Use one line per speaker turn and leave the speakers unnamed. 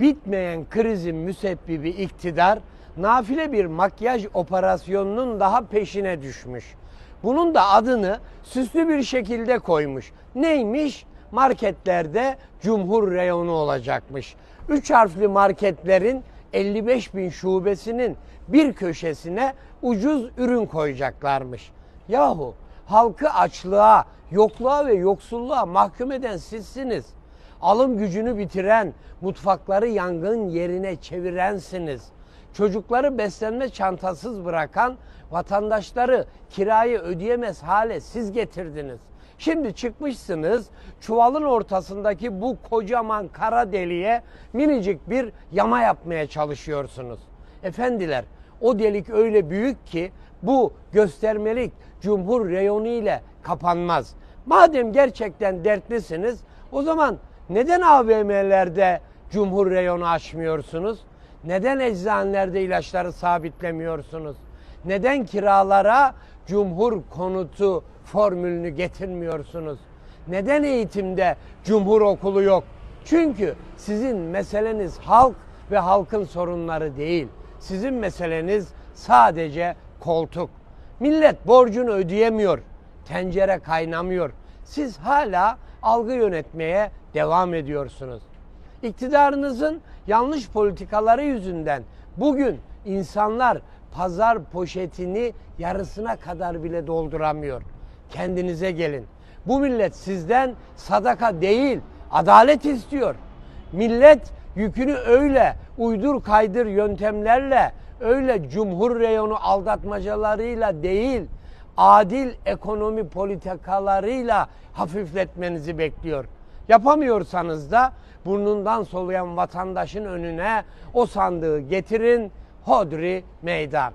bitmeyen krizin müsebbibi iktidar nafile bir makyaj operasyonunun daha peşine düşmüş. Bunun da adını süslü bir şekilde koymuş. Neymiş? Marketlerde Cumhur reyonu olacakmış. Üç harfli marketlerin 55 bin şubesinin bir köşesine ucuz ürün koyacaklarmış. Yahu halkı açlığa, yokluğa ve yoksulluğa mahkum eden sizsiniz. Alım gücünü bitiren, mutfakları yangın yerine çevirensiniz. Çocukları beslenme çantasız bırakan, vatandaşları kirayı ödeyemez hale siz getirdiniz. Şimdi çıkmışsınız çuvalın ortasındaki bu kocaman kara deliğe minicik bir yama yapmaya çalışıyorsunuz. Efendiler o delik öyle büyük ki bu göstermelik cumhur reyonu ile kapanmaz. Madem gerçekten dertlisiniz o zaman neden AVM'lerde cumhur reyonu açmıyorsunuz? Neden eczanelerde ilaçları sabitlemiyorsunuz? Neden kiralara cumhur konutu formülünü getirmiyorsunuz? Neden eğitimde cumhur okulu yok? Çünkü sizin meseleniz halk ve halkın sorunları değil. Sizin meseleniz sadece koltuk. Millet borcunu ödeyemiyor. Tencere kaynamıyor. Siz hala algı yönetmeye devam ediyorsunuz. İktidarınızın yanlış politikaları yüzünden bugün insanlar pazar poşetini yarısına kadar bile dolduramıyor. Kendinize gelin. Bu millet sizden sadaka değil, adalet istiyor. Millet yükünü öyle uydur kaydır yöntemlerle, öyle cumhur reyonu aldatmacalarıyla değil, adil ekonomi politikalarıyla hafifletmenizi bekliyor. Yapamıyorsanız da burnundan soluyan vatandaşın önüne o sandığı getirin, hodri meydan.